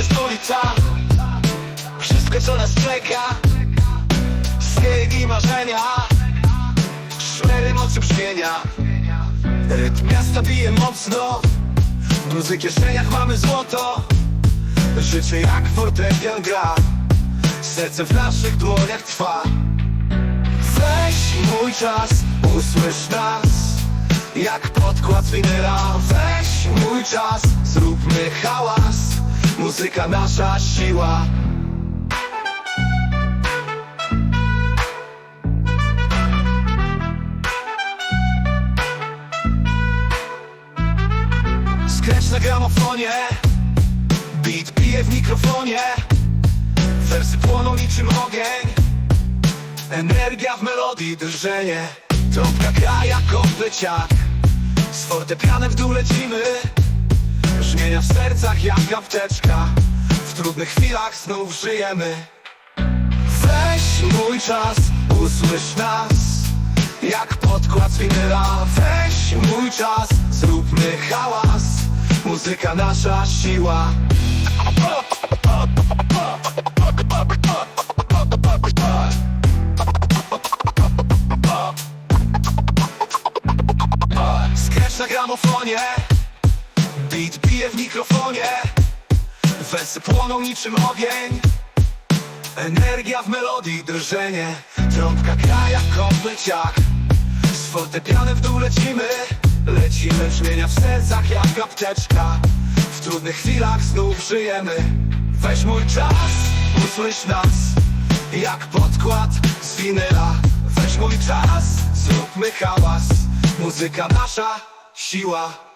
Jest ulica Wszystko co nas czeka. Styl i marzenia. Szmery mocy brzmienia. Rytm miasta bije mocno. W bluzy kieszeniach mamy złoto. Życie jak fortepian gra. Serce w naszych dłoniach trwa. Weź mój czas, usłysz nas. Jak podkład z winyla Mój czas, zróbmy hałas. Muzyka nasza siła. Skrecz na gramofonie. Beat bije w mikrofonie. Wersy płoną niczym ogień. Energia w melodii, drżenie Trąbka gra jak opleciak Z fortepianem w dół lecimy. Brzmienia w sercach jak apteczka. W trudnych chwilach znów żyjemy. Weź mój czas, usłysz nas. Jak podkład z winyla. Weź mój czas, zróbmy hałas. Muzyka nasza siła na gramofonie. Beat bije w mikrofonie. Wersy płoną niczym ogień. Energia w melodii, drżenie. Trąbka gra jak kompleciak Z fortepianem w dół lecimy. Lecimy brzmienia w sercach jak apteczka. W trudnych chwilach znów żyjemy. Weź mój czas, usłysz nas. Jak podkład z winyla. Weź mój czas, zróbmy hałas. Muzyka nasza, siła